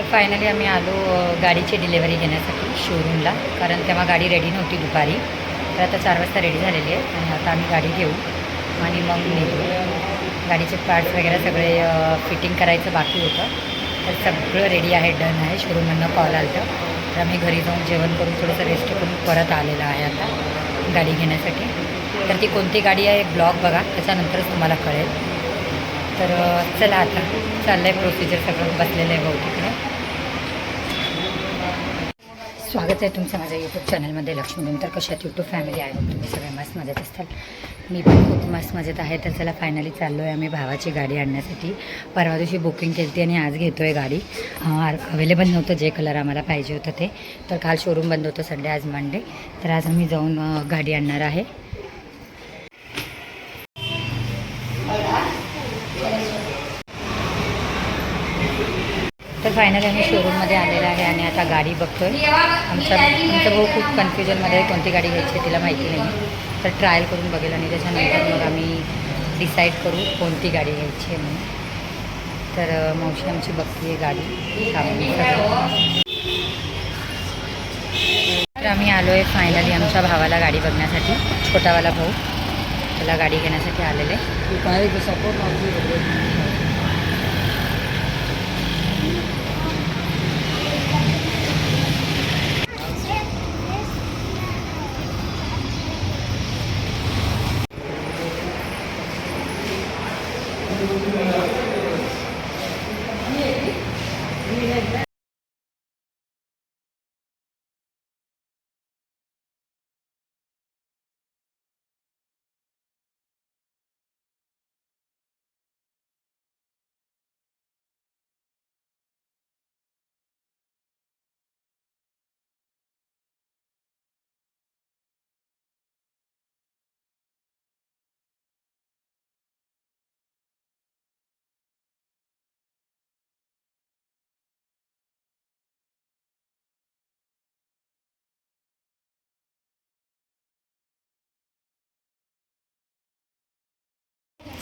तर फायनली आम्ही आलो गाडीची डिलेवरी घेण्यासाठी शोरूमला कारण तेव्हा गाडी रेडी नव्हती दुपारी. तर आता चार वाजता रेडी झालेली आहे आणि आता आम्ही गाडी घेऊ. आणि मग निघू. गाडीचे पार्ट्स वगैरे सगळे फिटिंग करायचं बाकी होतं. तर सगळं रेडी आहे डन आहे. शोरूममधनं कॉल आलं तर आम्ही घरी जाऊन जेवण करून थोडंसं रेस्ट करून परत आलेलं आहे आता गाडी घेण्यासाठी. तर ती कोणती गाडी आहे ब्लॉग बघा त्याच्यानंतरच तुम्हाला कळेल. तर चला आता. चाललं आहे प्रोसिजर सगळं. बसलेलं आहे भाऊ स्वागत आहे तुमचं माझ्या यूट्यूब चॅनलमध्ये लक्ष्मी तर कशात यूट्यूब फॅमिली आहे. तुम्ही सगळे मस्त मजेत असताल. मी पण खूप मस्त मजेत आहे. तर चला फायनली चाललो आहे आम्ही भावाची गाडी आणण्यासाठी. परवा दिवशी बुकिंग केली होती आणि आज घेतो आहे गाडी अवेलेबल नव्हतं जे कलर आम्हाला पाहिजे होतं ते. तर काल शोरूम बंद होतं संडे आज मंडे तर आज आम्ही जाऊन गाडी आणणार आहे. तर फायनली आम्ही शोरूममध्ये आलेलं आहे आणि आता गाडी बघतोय. आमचा आमचा भाऊ खूप कन्फ्युजनमध्ये आहे कोणती गाडी घ्यायची आहे तिला माहिती नाही. तर ट्रायल करून बघेल आणि त्याच्यानंतर मग आम्ही डिसाईड करू कोणती गाडी घ्यायची आहे म्हणून. तर मावशी आमची बघती आहे गाडी. थांबून तर आम्ही आलो आहे फायनली आमच्या भावाला गाडी बघण्यासाठी छोटावाला भाऊ. त्याला गाडी घेण्यासाठी आलेले.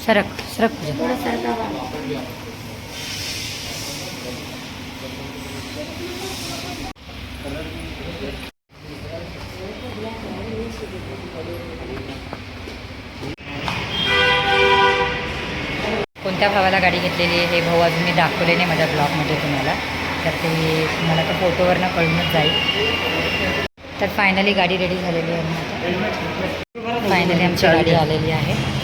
सरक सरक कोणत्या भावाला गाडी घेतलेली आहे हे भाऊ अजून मी दाखवले नाही माझ्या ब्लॉगमध्ये तुम्हाला. तर ते तुम्हाला तर फोटोवरनं कळूनच जाईल. तर फायनली गाडी रेडी झालेली आहे. फायनली आमची गाडी आलेली आहे.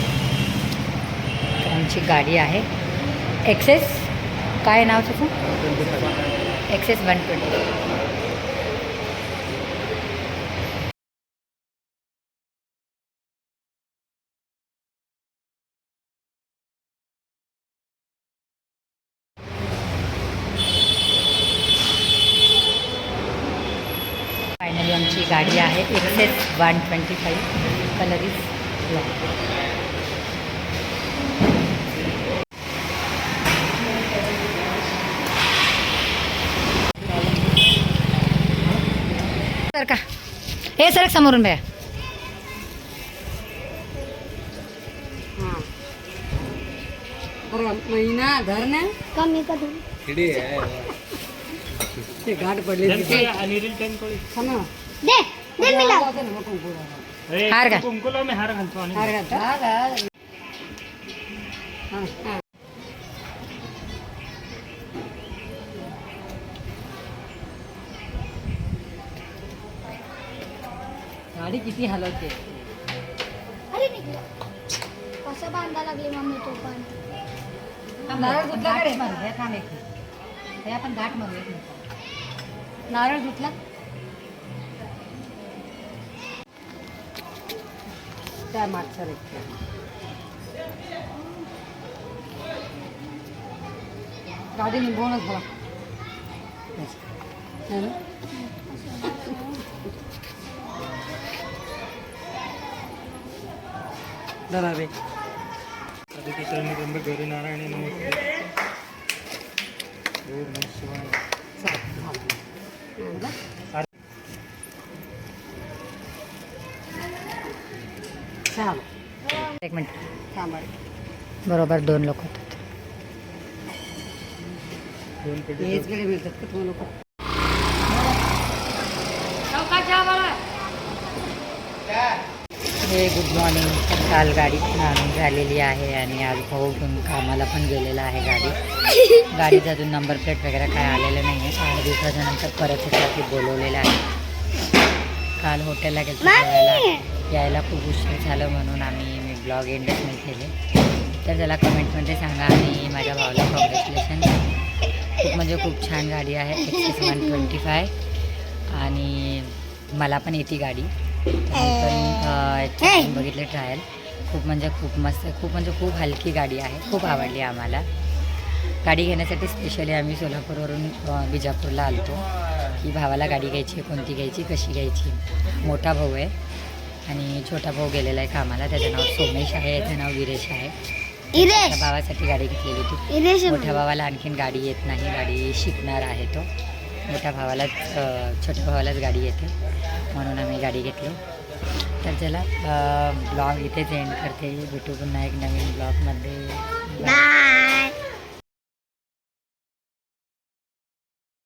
आमची गाडी आहे. एक्सेस काय नाव त्याचं एक्सेस वन ट्वेंटी. फायनली आमची गाडी आहे. Access one twenty five. Colour is sir का हे सर समोरून भया महिना धर ना. कमी ते घाट पडले हा. दे दे. हार का कुंकुला मी हार घालतो आणि हार घाल. किती हलवते अरे निघलं. कसं बांधा लागली मम्मी तो पण नारळ धुतला का रे? हे थांब एक मिनिट. हे आपण घाट मारू एक मिनिट. नारळ धुतला त्या मागचा रे गाडी निभवूनच हवा है ना? धरा रे आधी तिकडे निरंब घरी नारायणी एक मिनिट. बरोबर दोन लोक होतात दोन मिळतात का तुम्हाला लोक हे गुड मॉर्निंग. काल गाडी आणून झालेली आहे आणि आज भाऊ घेऊन कामाला पण गेलेला आहे गाडी. गाडीचा अजून नंबर प्लेट वगैरे काय आलेलं नाही आहे आठ दिवसाच्या नंतर परत यासाठी बोलवलेलं आहे. काल हॉटेलला गेलो यायला खूप उशीर झालं म्हणून आम्ही मी ब्लॉग नाही केले. तर त्याला कमेंटमध्ये सांगा आणि माझ्या भावाला कॉंग्रॅच्युलेशन खूप म्हणजे खूप छान गाडी आहे एक्सेस वन ट्वेंटी फाय आणि मला पण येते गाडी. पण बघितले ट्रायल खूप म्हणजे खूप मस्त खूप म्हणजे खूप हलकी गाडी आहे. खूप आवडली आम्हाला. गाडी घेण्यासाठी स्पेशली आम्ही सोलापूरवरून बिजापूरला आलतो. की भावाला गाडी घ्यायची कोणती घ्यायची कशी घ्यायची? मोठा भाऊ आहे. आणि छोटा भाऊ गेलेला आहे कामाला. त्याचं नाव सोमेश आहे याचं नाव विरेश आहे. भावासाठी गाडी घेतलेली होती. मोठ्या भावाला आणखीन गाडी येत नाही गाडी शिकणार आहे तो. मोठ्या भावालाच छोट्या भावालाच गाडी येते. म्हणून गाडी घेतली. तर चला ब्लॉग इथेच एंड करते. भेटू पुन्हा एक नवीन ब्लॉगमध्ये. बाय